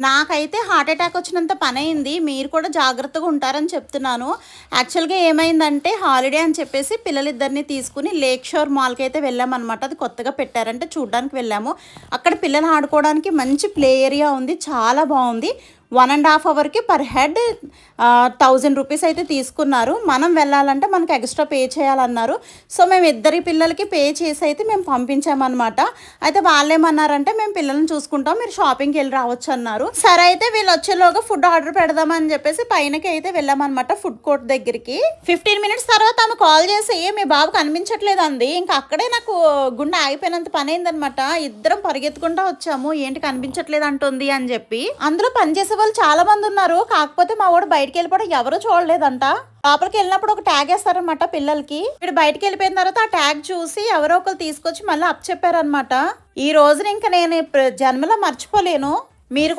నాకైతే heart attack వచ్చినంత పని అయింది మీరు కూడా జాగ్రత్తగా ఉంటారని చెప్తున్నాను. యాక్చువల్గా ఏమైందంటే హాలిడే అని చెప్పేసి పిల్లలిద్దరిని తీసుకుని లేక్ షోర్ మాల్కి అయితే వెళ్ళామన్నమాట. అది కొత్తగా పెట్టారంటే చూడడానికి వెళ్ళాము. అక్కడ పిల్లలు ఆడుకోవడానికి మంచి ప్లే ఏరియా ఉంది. చాలా బాగుంది. వన్ అండ్ హాఫ్ అవర్కి పర్ హెడ్ థౌజండ్ రూపీస్ అయితే తీసుకున్నారు. మనం వెళ్ళాలంటే మనకి ఎక్స్ట్రా పే చేయాలన్నారు. సో మేము ఇద్దరి పిల్లలకి పే చేసి అయితే మేము పంపించామన్నమాట. అయితే వాళ్ళేమన్నారంటే మేము పిల్లల్ని చూసుకుంటాం మీరు షాపింగ్కి వెళ్ళి రావచ్చు అన్నారు సరే అయితే వీళ్ళు వచ్చేలోగా ఫుడ్ ఆర్డర్ పెడదామని చెప్పేసి పైనకి అయితే వెళ్ళామన్నమాట ఫుడ్ కోర్ట్ దగ్గరికి. ఫిఫ్టీన్ మినిట్స్ తర్వాత ఆమె కాల్ చేసి మీ బాబు కనిపించట్లేదు అంది ఇంకా అక్కడే నాకు గుండె ఆగిపోయినంత పని అయిందనమాట ఇద్దరం పరిగెత్తుకుంటా వచ్చాము. ఏంటి కనిపించట్లేదు అంటుంది అని చెప్పి అందులో పనిచేసే వాళ్ళు చాలా మంది ఉన్నారు. కాకపోతే మా వాడు బయటకు వెళ్ళిపోవడం ఎవరు చూడలేదంట. లోపలికి వెళ్ళినప్పుడు ఒక ట్యాగ్ వేస్తారనమాట పిల్లలకి. వీడు బయటకు వెళ్ళిపోయిన తర్వాత ఆ ట్యాగ్ చూసి ఎవరో ఒకరు తీసుకొచ్చి మళ్ళీ అప్ చెప్పారనమాట ఈ రోజున ఇంకా నేను జన్మలో మర్చిపోలేను. మీరు కూడా